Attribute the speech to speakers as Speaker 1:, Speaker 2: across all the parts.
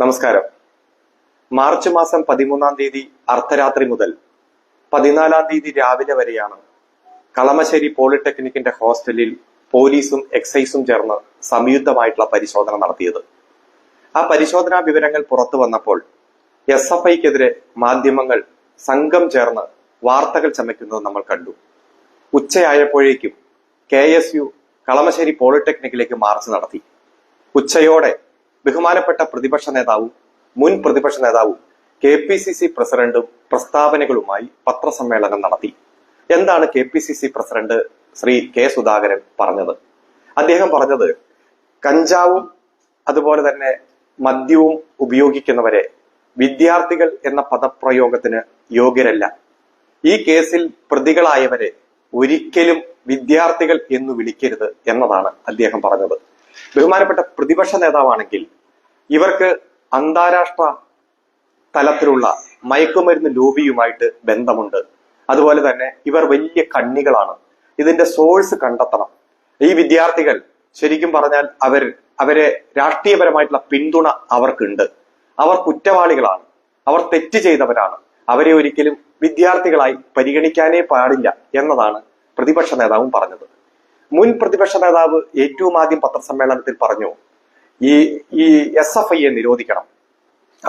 Speaker 1: നമസ്കാരം മാർച്ച് മാസം പതിമൂന്നാം തീയതി അർദ്ധരാത്രി മുതൽ പതിനാലാം തീയതി രാവിലെ വരെയാണ് കളമശ്ശേരി പോളിടെക്നിക്കിന്റെ ഹോസ്റ്റലിൽ പോലീസും എക്സൈസും ചേർന്ന് സംയുക്തമായിട്ടുള്ള പരിശോധന നടത്തിയത് ആ പരിശോധനാ വിവരങ്ങൾ പുറത്തു വന്നപ്പോൾ എസ് എഫ് ഐക്കെതിരെ മാധ്യമങ്ങൾ സംഘം ചേർന്ന് വാർത്തകൾ ചമയ്ക്കുന്നത് നമ്മൾ കണ്ടു ഉച്ചയായപ്പോഴേക്കും കെ എസ് യു കളമശ്ശേരി പോളിടെക്നിക്കിലേക്ക് മാർച്ച് നടത്തി ഉച്ചയോടെ ബഹുമാനപ്പെട്ട പ്രതിപക്ഷ നേതാവും മുൻ പ്രതിപക്ഷ നേതാവും കെ പി സി സി പ്രസിഡന്റും പ്രസ്താവനകളുമായി പത്രസമ്മേളനം നടത്തി എന്താണ് K P C C president Shri K Sudhakaran പറഞ്ഞത് അദ്ദേഹം പറഞ്ഞത് കഞ്ചാവും അതുപോലെ തന്നെ മദ്യവും ഉപയോഗിക്കുന്നവരെ വിദ്യാർത്ഥികൾ എന്ന പദപ്രയോഗത്തിന് യോഗ്യരല്ല ഈ കേസിൽ പ്രതികളായവരെ ഒരിക്കലും വിദ്യാർത്ഥികൾ എന്ന് വിളിക്കരുത് എന്നതാണ് അദ്ദേഹം പറഞ്ഞത് ബഹുമാനപ്പെട്ട പ്രതിപക്ഷ നേതാവാണെങ്കിൽ ഇവർക്ക് അന്താരാഷ്ട്ര തലത്തിലുള്ള മയക്കുമരുന്ന് ലോബിയുമായിട്ട് ബന്ധമുണ്ട് അതുപോലെ തന്നെ ഇവർ വലിയ കണ്ണികളാണ് ഇതിന്റെ സോഴ്സ് കണ്ടെത്തണം ഈ വിദ്യാർത്ഥികൾ ശരിക്കും പറഞ്ഞാൽ അവർ അവരെ രാഷ്ട്രീയപരമായിട്ടുള്ള പിന്തുണ അവർക്കുണ്ട് അവർ കുറ്റവാളികളാണ് അവർ തെറ്റ് ചെയ്തവരാണ് അവരെ ഒരിക്കലും വിദ്യാർത്ഥികളായി പരിഗണിക്കാനേ പാടില്ല എന്നതാണ് പ്രതിപക്ഷ നേതാവും പറഞ്ഞത് മുൻ പ്രതിപക്ഷ നേതാവ് ഏറ്റവും ആദ്യം പത്രസമ്മേളനത്തിൽ പറഞ്ഞു ഈ ഈ എസ് എഫ് ഐയെ നിരോധിക്കണം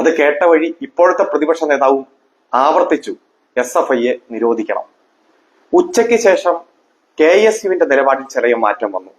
Speaker 1: അത് കേട്ട വഴി ഇപ്പോഴത്തെ പ്രതിപക്ഷ നേതാവും ആവർത്തിച്ചു എസ് എഫ് ഐയെ നിരോധിക്കണം ഉച്ചയ്ക്ക് ശേഷം കെ എസ് യുവിന്റെ നിലപാടിൽ ചെറിയ മാറ്റം വന്നു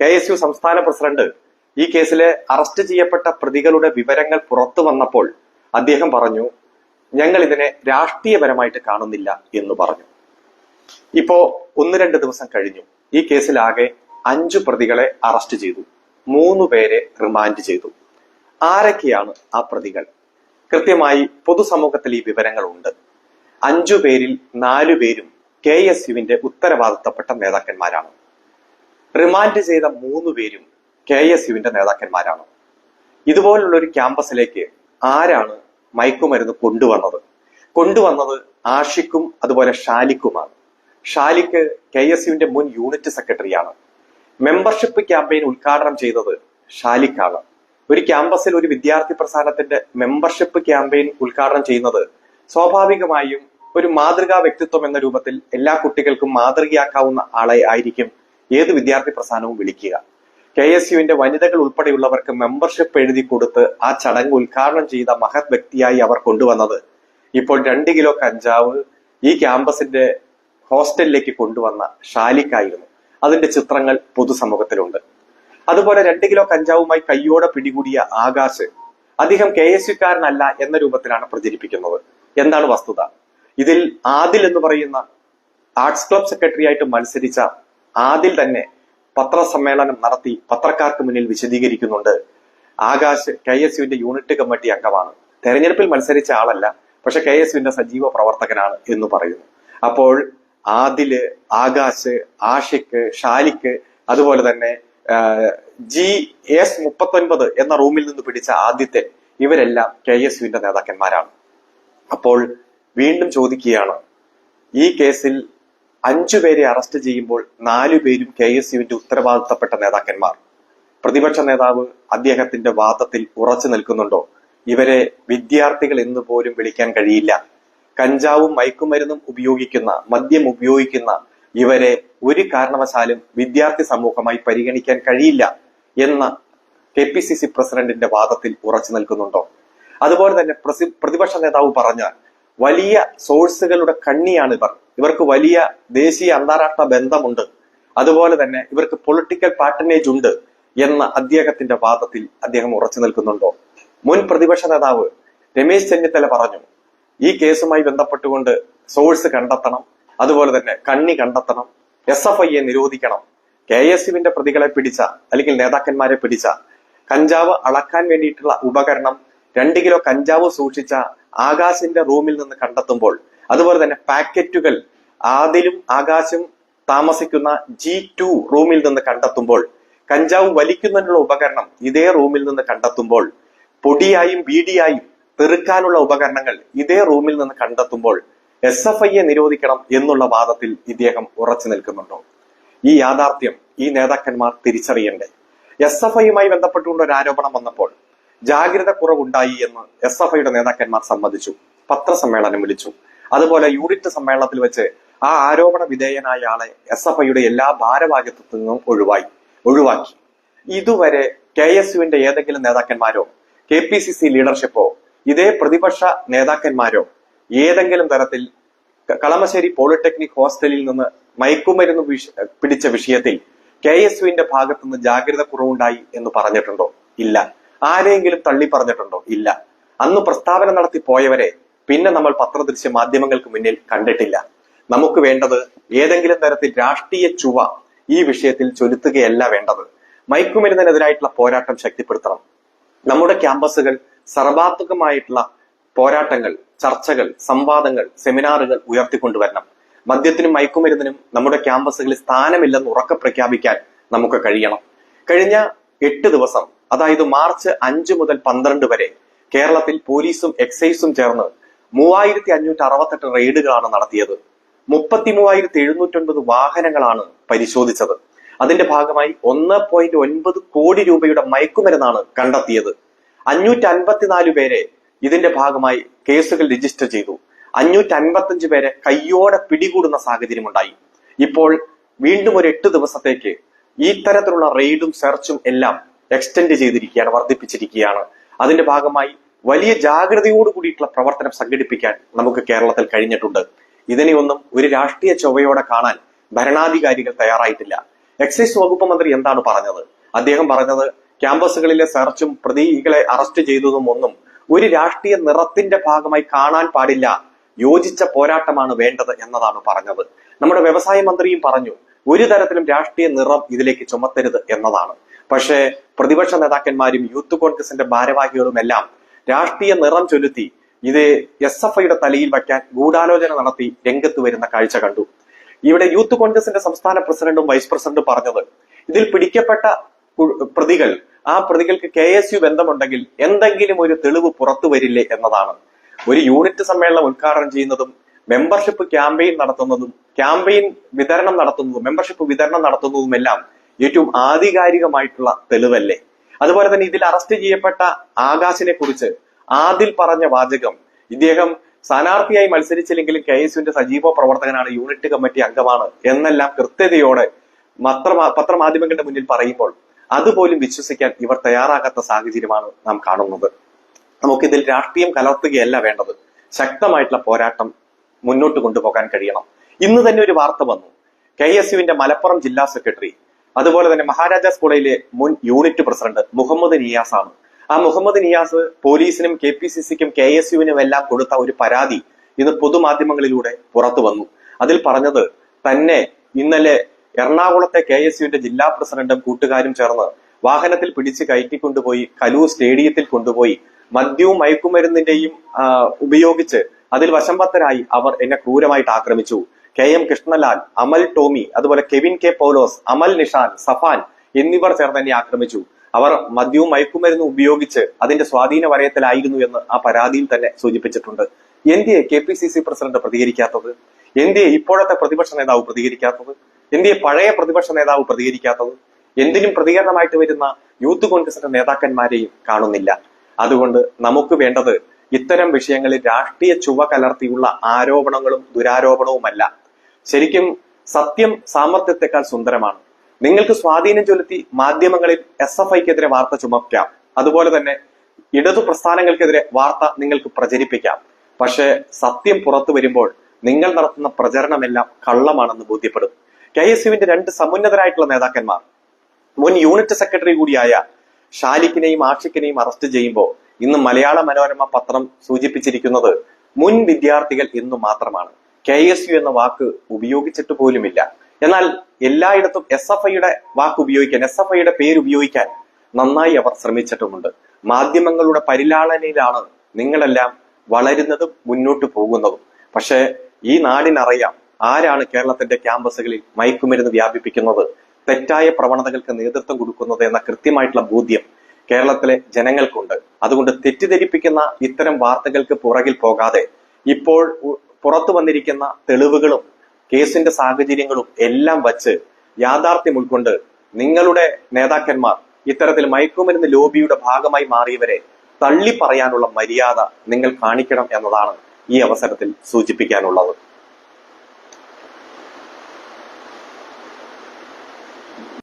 Speaker 1: കെ എസ് യു സംസ്ഥാന പ്രസിഡന്റ് ഈ കേസിലെ അറസ്റ്റ് ചെയ്യപ്പെട്ട പ്രതികളുടെ വിവരങ്ങൾ പുറത്തു വന്നപ്പോൾ അദ്ദേഹം പറഞ്ഞു ഞങ്ങൾ ഇതിനെ രാഷ്ട്രീയപരമായിട്ട് കാണുന്നില്ല എന്ന് പറഞ്ഞു ഇപ്പോ ഒന്ന് രണ്ട് ദിവസം കഴിഞ്ഞു ഈ കേസിലാകെ അഞ്ചു പ്രതികളെ അറസ്റ്റ് ചെയ്തു മൂന്ന് പേരെ റിമാൻഡ് ചെയ്തു ആരൊക്കെയാണ് ആ പ്രതികൾ കൃത്യമായി പൊതുസമൂഹത്തിൽ ഈ വിവരങ്ങളുണ്ട് അഞ്ചു പേരിൽ നാലു പേരും കെ എസ് യുവിന്റെ ഉത്തരവാദിത്തപ്പെട്ട നേതാക്കന്മാരാണ് റിമാൻഡ് ചെയ്ത മൂന്ന് പേരും കെ എസ് യുവിന്റെ നേതാക്കന്മാരാണ് ഇതുപോലുള്ള ഒരു ക്യാമ്പസിലേക്ക് ആരാണ് മയക്കുമരുന്ന് കൊണ്ടുവന്നത് കൊണ്ടുവന്നത് ആഷിക്കും അതുപോലെ ഷാലിക്കുമാണ് ഷാലിക്ക് കെ എസ് യുവിന്റെ മുൻ യൂണിറ്റ് സെക്രട്ടറിയാണ് മെമ്പർഷിപ്പ് ക്യാമ്പയിൻ ഉദ്ഘാടനം ചെയ്തത് ഷാലിക്കാണ് ഒരു ക്യാമ്പസിൽ ഒരു വിദ്യാർത്ഥി പ്രസ്ഥാനത്തിന്റെ മെമ്പർഷിപ്പ് ക്യാമ്പയിൻ ഉദ്ഘാടനം ചെയ്യുന്നത് സ്വാഭാവികമായും ഒരു മാതൃകാ വ്യക്തിത്വം എന്ന രൂപത്തിൽ എല്ലാ കുട്ടികൾക്കും മാതൃകയാക്കാവുന്ന ആളെ ആയിരിക്കും ഏത് വിദ്യാർത്ഥി പ്രസ്ഥാനവും വിളിക്കുക കെ എസ് യുവിന്റെ വനിതകൾ ഉൾപ്പെടെയുള്ളവർക്ക് മെമ്പർഷിപ്പ് എഴുതി കൊടുത്ത് ആ ചടങ്ങ് ഉദ്ഘാടനം ചെയ്ത മഹത് വ്യക്തിയായി അവർ കൊണ്ടുവന്നത് ഇപ്പോൾ രണ്ട് കിലോ കഞ്ചാവ് ഈ ക്യാമ്പസിന്റെ ഹോസ്റ്റലിലേക്ക് കൊണ്ടുവന്ന ഷാലിക്കായിരുന്നു അതിന്റെ ചിത്രങ്ങൾ പൊതുസമൂഹത്തിലുണ്ട് അതുപോലെ രണ്ട് കിലോ കഞ്ചാവുമായി കയ്യോടെ പിടികൂടിയ ആകാശ് അദ്ദേഹം കെ എസ് യുക്കാരനല്ല എന്ന രൂപത്തിലാണ് പ്രചരിപ്പിക്കുന്നത് എന്താണ് വസ്തുത ഇതിൽ ആദിൽ എന്ന് പറയുന്ന ആർട്സ് ക്ലബ് സെക്രട്ടറി ആയിട്ട് മത്സരിച്ച ആദിൽ തന്നെ പത്രസമ്മേളനം നടത്തി പത്രക്കാർക്ക് മുന്നിൽ വിശദീകരിക്കുന്നുണ്ട് ആകാശ് കെ എസ് യുവിന്റെ യൂണിറ്റ് കമ്മിറ്റി അംഗമാണ് തെരഞ്ഞെടുപ്പിൽ മത്സരിച്ച ആളല്ല പക്ഷെ കെ എസ് യുവിന്റെ സജീവ പ്രവർത്തകനാണ് എന്ന് പറയുന്നു അപ്പോൾ ആദില് ആകാശ് ആഷിക്ക് ഷാലിക്ക് അതുപോലെ തന്നെ ജി എസ് മുപ്പത്തൊൻപത് എന്ന റൂമിൽ നിന്ന് പിടിച്ച ആദ്യത്തെ ഇവരെല്ലാം കെ എസ് യുവിന്റെ നേതാക്കന്മാരാണ് അപ്പോൾ വീണ്ടും ചോദിക്കുകയാണ് ഈ കേസിൽ അഞ്ചു പേരെ അറസ്റ്റ് ചെയ്യുമ്പോൾ നാലു പേരും കെ എസ് യുവിന്റെ ഉത്തരവാദിത്തപ്പെട്ട നേതാക്കന്മാർ പ്രതിപക്ഷ നേതാവ് അദ്ദേഹത്തിന്റെ വാദത്തിൽ ഉറച്ചു നിൽക്കുന്നുണ്ടോ ഇവരെ വിദ്യാർത്ഥികൾ എന്ന് പോലും വിളിക്കാൻ കഴിയില്ല കഞ്ചാവും മയക്കുമരുന്നും ഉപയോഗിക്കുന്ന മദ്യം ഉപയോഗിക്കുന്ന ഇവരെ ഒരു കാരണവശാലും വിദ്യാർത്ഥി സമൂഹമായി പരിഗണിക്കാൻ കഴിയില്ല എന്ന കെ പി സി സി പ്രസിഡന്റിന്റെ വാദത്തിൽ ഉറച്ചു നിൽക്കുന്നുണ്ടോ അതുപോലെ തന്നെ പ്രതിപക്ഷ നേതാവ് പറഞ്ഞ വലിയ സോഴ്സുകളുടെ കണ്ണിയാണ് ഇവർ ഇവർക്ക് വലിയ ദേശീയ അന്താരാഷ്ട്ര ബന്ധമുണ്ട് അതുപോലെ തന്നെ ഇവർക്ക് പൊളിറ്റിക്കൽ പാർട്ടനേജ് ഉണ്ട് എന്ന അദ്ദേഹത്തിന്റെ വാദത്തിൽ അദ്ദേഹം ഉറച്ചു നിൽക്കുന്നുണ്ടോ മുൻ പ്രതിപക്ഷ നേതാവ് രമേശ് ചെന്നിത്തല പറഞ്ഞു ഈ കേസുമായി ബന്ധപ്പെട്ടുകൊണ്ട് സോഴ്സ് കണ്ടെത്തണം അതുപോലെ തന്നെ കണ്ണി കണ്ടെത്തണം എസ് എഫ് ഐയെ നിരോധിക്കണം കെ എസ് യുവിന്റെ പ്രതികളെ പിടിച്ച അല്ലെങ്കിൽ നേതാക്കന്മാരെ പിടിച്ച കഞ്ചാവ് അളക്കാൻ വേണ്ടിയിട്ടുള്ള ഉപകരണം രണ്ട് കിലോ കഞ്ചാവ് സൂക്ഷിച്ച ആകാശിന്റെ റൂമിൽ നിന്ന് കണ്ടെത്തുമ്പോൾ അതുപോലെ തന്നെ പാക്കറ്റുകൾ ആദിലും ആകാശും താമസിക്കുന്ന ജി ടു റൂമിൽ നിന്ന് കണ്ടെത്തുമ്പോൾ കഞ്ചാവ് വലിക്കുന്നതിനുള്ള ഉപകരണം ഇതേ റൂമിൽ നിന്ന് കണ്ടെത്തുമ്പോൾ പൊടിയായും വീടിയായും പെറുക്കാനുള്ള ഉപകരണങ്ങൾ ഇതേ റൂമിൽ നിന്ന് കണ്ടെത്തുമ്പോൾ എസ് എഫ് ഐയെ നിരോധിക്കണം എന്നുള്ള വാദത്തിൽ ഇദ്ദേഹം ഉറച്ചു നിൽക്കുന്നുണ്ടോ ഈ യാഥാർത്ഥ്യം ഈ നേതാക്കന്മാർ തിരിച്ചറിയണ്ടേ എസ് എഫ് ഐയുമായി ബന്ധപ്പെട്ടുകൊണ്ട് ഒരു ആരോപണം വന്നപ്പോൾ ജാഗ്രത കുറവുണ്ടായി എന്ന് എസ് എഫ് ഐയുടെ നേതാക്കന്മാർ സമ്മതിച്ചു പത്രസമ്മേളനം വിളിച്ചു അതുപോലെ യൂണിറ്റ് സമ്മേളനത്തിൽ വെച്ച് ആ ആരോപണ വിധേയനായ ആളെ എസ് എഫ് ഐയുടെ എല്ലാ ഭാരവാഹിത്വത്തിൽ നിന്നും ഒഴിവായി ഒഴിവാക്കി ഇതുവരെ കെ എസ് യുവിന്റെ ഏതെങ്കിലും നേതാക്കന്മാരോ കെ പി സി സി ലീഡർഷിപ്പോ ഇതേ പ്രതിപക്ഷ നേതാക്കന്മാരോ ഏതെങ്കിലും തരത്തിൽ കളമശ്ശേരി പോളിടെക്നിക് ഹോസ്റ്റലിൽ നിന്ന് മയക്കുമരുന്ന് പിടിച്ച വിഷയത്തിൽ കെ എസ് യുവിന്റെ ഭാഗത്തു നിന്ന് ജാഗ്രത കുറവുണ്ടായി എന്ന് പറഞ്ഞിട്ടുണ്ടോ ഇല്ല ആരെയെങ്കിലും തള്ളി പറഞ്ഞിട്ടുണ്ടോ ഇല്ല അന്ന് പ്രസ്താവന നടത്തി പോയവരെ പിന്നെ നമ്മൾ പത്രദൃശ്യ മാധ്യമങ്ങൾക്ക് മുന്നിൽ കണ്ടിട്ടില്ല നമുക്ക് വേണ്ടത് ഏതെങ്കിലും തരത്തിൽ രാഷ്ട്രീയ ചുവ ഈ വിഷയത്തിൽ ചൊലുത്തുകയല്ല വേണ്ടത് മയക്കുമരുന്നിനെതിരായിട്ടുള്ള പോരാട്ടം ശക്തിപ്പെടുത്തണം നമ്മുടെ ക്യാമ്പസുകൾ സർവാത്മകമായിട്ടുള്ള പോരാട്ടങ്ങൾ ചർച്ചകൾ സംവാദങ്ങൾ സെമിനാറുകൾ ഉയർത്തിക്കൊണ്ടുവരണം മദ്യത്തിനും മയക്കുമരുന്നിനും നമ്മുടെ ക്യാമ്പസുകളിൽ സ്ഥാനമില്ലെന്ന് ഉറക്കെ പ്രഖ്യാപിക്കാൻ നമുക്ക് കഴിയണം കഴിഞ്ഞ എട്ട് ദിവസം അതായത് മാർച്ച് അഞ്ച് മുതൽ പന്ത്രണ്ട് വരെ കേരളത്തിൽ പോലീസും എക്സൈസും ചേർന്ന് മൂവായിരത്തി അഞ്ഞൂറ്റി അറുപത്തെട്ട് റെയ്ഡുകളാണ് നടത്തിയത് മുപ്പത്തി മൂവായിരത്തി എഴുന്നൂറ്റൊൻപത് വാഹനങ്ങളാണ് പരിശോധിച്ചത് അതിന്റെ ഭാഗമായി ഒന്ന് പോയിന്റ് ഒൻപത് കോടി രൂപയുടെ മയക്കുമരുന്നാണ് കണ്ടെത്തിയത് അഞ്ഞൂറ്റി അൻപത്തിനാല് പേരെ ഇതിന്റെ ഭാഗമായി കേസുകൾ രജിസ്റ്റർ ചെയ്തു അഞ്ഞൂറ്റി അഞ്ച് പേരെ കയ്യോടെ പിടികൂടുന്ന സാഹചര്യമുണ്ടായി ഇപ്പോൾ വീണ്ടും ഒരു എട്ട് ദിവസത്തേക്ക് ഇത്തരത്തിലുള്ള റെയ്ഡും സെർച്ചും എല്ലാം എക്സ്റ്റെൻഡ് ചെയ്തിരിക്കുകയാണ് വർദ്ധിപ്പിച്ചിരിക്കുകയാണ് അതിന്റെ ഭാഗമായി വലിയ ജാഗ്രതയോട് കൂടിയിട്ടുള്ള പ്രവർത്തനം സംഘടിപ്പിക്കാൻ നമുക്ക് കേരളത്തിൽ കഴിഞ്ഞിട്ടുണ്ട് ഇതിനെയൊന്നും ഒരു രാഷ്ട്രീയ ചൊവ്വയോടെ കാണാൻ ഭരണാധികാരികൾ തയ്യാറായിട്ടില്ല എക്സൈസ് വകുപ്പ് മന്ത്രി എന്താണ് പറഞ്ഞത് അദ്ദേഹം പറഞ്ഞത് ക്യാമ്പസുകളിലെ സെർച്ചും പ്രതികളെ അറസ്റ്റ് ചെയ്തതും ഒന്നും ഒരു രാഷ്ട്രീയ നിറത്തിന്റെ ഭാഗമായി കാണാൻ പാടില്ല യോജിച്ച പോരാട്ടമാണ് വേണ്ടത് എന്നതാണ് പറഞ്ഞത് നമ്മുടെ വ്യവസായ മന്ത്രിയും പറഞ്ഞു ഒരു തരത്തിലും രാഷ്ട്രീയ നിറം ഇതിലേക്ക് ചുമത്തരുത് എന്നതാണ് പക്ഷേ പ്രതിപക്ഷ നേതാക്കന്മാരും യൂത്ത് കോൺഗ്രസിന്റെ ഭാരവാഹികളും എല്ലാം രാഷ്ട്രീയ നിറം ചൊലുത്തി ഇത് എസ് എഫ് ഐയുടെ തലയിൽ വയ്ക്കാൻ ഗൂഢാലോചന നടത്തി രംഗത്ത് വരുന്ന കാഴ്ച കണ്ടു ഇവിടെ യൂത്ത് കോൺഗ്രസിന്റെ സംസ്ഥാന പ്രസിഡന്റും വൈസ് പ്രസിഡന്റും പറഞ്ഞത് ഇതിൽ പിടിക്കപ്പെട്ട പ്രതികൾ ആ പ്രതികൾക്ക് കെ എസ് യു ബന്ധമുണ്ടെങ്കിൽ എന്തെങ്കിലും ഒരു തെളിവ് പുറത്തു വരില്ലേ എന്നതാണ് ഒരു യൂണിറ്റ് സമ്മേളനം ഉദ്ഘാടനം ചെയ്യുന്നതും മെമ്പർഷിപ്പ് ക്യാമ്പയിൻ നടത്തുന്നതും ക്യാമ്പയിൻ വിതരണം നടത്തുന്നതും മെമ്പർഷിപ്പ് വിതരണം നടത്തുന്നതും എല്ലാം ഏറ്റവും ആധികാരികമായിട്ടുള്ള തെളിവല്ലേ അതുപോലെ തന്നെ ഇതിൽ അറസ്റ്റ് ചെയ്യപ്പെട്ട ആകാശിനെ കുറിച്ച് ആദിൽ പറഞ്ഞ വാചകം ഇദ്ദേഹം സ്ഥാനാർത്ഥിയായി മത്സരിച്ചില്ലെങ്കിലും കെ എസ് യുവിന്റെ സജീവ പ്രവർത്തകനാണ് യൂണിറ്റ് കമ്മിറ്റി അംഗമാണ് എന്നെല്ലാം കൃത്യതയോടെ പത്ര പത്രമാധ്യമങ്ങളുടെ മുന്നിൽ പറയുമ്പോൾ അതുപോലും വിശ്വസിക്കാൻ ഇവർ തയ്യാറാകാത്ത സാഹചര്യമാണ് നാം കാണുന്നത് നമുക്കിതിൽ രാഷ്ട്രീയം കലർത്തുകയല്ല വേണ്ടത് ശക്തമായിട്ടുള്ള പോരാട്ടം മുന്നോട്ട് കൊണ്ടുപോകാൻ കഴിയണം ഇന്ന് തന്നെ ഒരു വാർത്ത വന്നു കെ എസ് യുവിന്റെ മലപ്പുറം ജില്ലാ സെക്രട്ടറി അതുപോലെ തന്നെ മഹാരാജാസ് കോളേജിലെ മുൻ യൂണിറ്റ് പ്രസിഡന്റ് മുഹമ്മദ് നിയാസ് ആണ് ആ മുഹമ്മദ് നിയാസ് പോലീസിനും കെ പി സി സിക്കും കെ എസ് യുവിനും എല്ലാം കൊടുത്ത ഒരു പരാതി ഇന്ന് പൊതുമാധ്യമങ്ങളിലൂടെ പുറത്തു വന്നു അതിൽ പറഞ്ഞത് തന്നെ ഇന്നലെ എറണാകുളത്തെ കെ എസ് യുവിന്റെ ജില്ലാ പ്രസിഡന്റും കൂട്ടുകാരും ചേർന്ന് വാഹനത്തിൽ പിടിച്ച് കയറ്റിക്കൊണ്ടുപോയി കലൂർ സ്റ്റേഡിയത്തിൽ കൊണ്ടുപോയി മദ്യവും മയക്കുമരുന്നിന്റെയും ഉപയോഗിച്ച് അതിൽ വശംബത്തരായി അവർ എന്നെ ക്രൂരമായിട്ട് ആക്രമിച്ചു കെ എം കൃഷ്ണലാൽ അമൽ ടോമി അതുപോലെ കെവിൻ കെ പൗലോസ് അമൽ നിഷാൻ സഫാൻ എന്നിവർ ചേർന്ന് എന്നെ ആക്രമിച്ചു അവർ മദ്യവും മയക്കുമരുന്നും ഉപയോഗിച്ച് അതിന്റെ സ്വാധീന വലയത്തിലായിരുന്നു എന്ന് ആ പരാതിയിൽ തന്നെ സൂചിപ്പിച്ചിട്ടുണ്ട് എന്തിയെ K P C C president പ്രതികരിക്കാത്തത് എന്തിയെ ഇപ്പോഴത്തെ പ്രതിപക്ഷ നേതാവ് പ്രതികരിക്കാത്തത് എന്തേ പഴയ പ്രതിപക്ഷ നേതാവ് പ്രതികരിക്കാത്തത് എന്തിനും പ്രതികരണമായിട്ട് വരുന്ന യൂത്ത് കോൺഗ്രസിന്റെ നേതാക്കന്മാരെയും കാണുന്നില്ല അതുകൊണ്ട് നമുക്ക് വേണ്ടത് ഇത്തരം വിഷയങ്ങളിൽ രാഷ്ട്രീയ ചുവ കലർത്തിയുള്ള ആരോപണങ്ങളും ദുരാരോപണവുമല്ല ശരിക്കും സത്യം സാമർഥ്യത്തെക്കാൾ സുന്ദരമാണ് നിങ്ങൾക്ക് സ്വാധീനം ചൊലുത്തി മാധ്യമങ്ങളിൽ എസ് എഫ് ഐക്കെതിരെ വാർത്ത ചുമക്കാം അതുപോലെ തന്നെ ഇടതു പ്രസ്ഥാനങ്ങൾക്കെതിരെ വാർത്ത നിങ്ങൾക്ക് പ്രചരിപ്പിക്കാം പക്ഷേ സത്യം പുറത്തു വരുമ്പോൾ നിങ്ങൾ നടത്തുന്ന പ്രചരണമെല്ലാം കള്ളമാണെന്ന് ബോധ്യപ്പെടും കെ എസ് യുവിന്റെ രണ്ട് സമുന്നതരായിട്ടുള്ള നേതാക്കന്മാർ മുൻ യൂണിറ്റ് സെക്രട്ടറി കൂടിയായ ഷാലിക്കിനെയും ആഷിക്കിനെയും അറസ്റ്റ് ചെയ്യുമ്പോൾ ഇന്ന് മലയാള മനോരമ പത്രം സൂചിപ്പിച്ചിരിക്കുന്നത് മുൻ വിദ്യാർത്ഥികൾ എന്നു മാത്രമാണ് കെ എസ് യു എന്ന വാക്ക് ഉപയോഗിച്ചിട്ട് പോലുമില്ല എന്നാൽ എല്ലായിടത്തും എസ് എഫ് ഐയുടെ വാക്ക് ഉപയോഗിക്കാൻ എസ് എഫ് ഐയുടെ പേര് ഉപയോഗിക്കാൻ നന്നായി അവർ ശ്രമിച്ചിട്ടുമുണ്ട് മാധ്യമങ്ങളുടെ പരിലാളനയിലാണ് നിങ്ങളെല്ലാം വളരുന്നതും മുന്നോട്ട് പോകുന്നതും പക്ഷേ ഈ നാടിനറിയാം ആരാണ് കേരളത്തിന്റെ ക്യാമ്പസുകളിൽ മയക്കുമരുന്ന് വ്യാപിപ്പിക്കുന്നത് തെറ്റായ പ്രവണതകൾക്ക് നേതൃത്വം കൊടുക്കുന്നത് എന്ന കൃത്യമായിട്ടുള്ള ബോധ്യം കേരളത്തിലെ ജനങ്ങൾക്കുണ്ട് അതുകൊണ്ട് തെറ്റിദ്ധരിപ്പിക്കുന്ന ഇത്തരം വാർത്തകൾക്ക് പുറകിൽ പോകാതെ ഇപ്പോൾ പുറത്തു വന്നിരിക്കുന്ന തെളിവുകളും കേസിന്റെ സാഹചര്യങ്ങളും എല്ലാം വച്ച് യാഥാർത്ഥ്യം ഉൾക്കൊണ്ട് നിങ്ങളുടെ നേതാക്കന്മാർ ഇത്തരത്തിൽ മയക്കുമരുന്ന് ലോബിയുടെ ഭാഗമായി മാറിയവരെ തള്ളി പറയാനുള്ള മര്യാദ നിങ്ങൾ കാണിക്കണം എന്നതാണ് ഈ അവസരത്തിൽ സൂചിപ്പിക്കാനുള്ളത്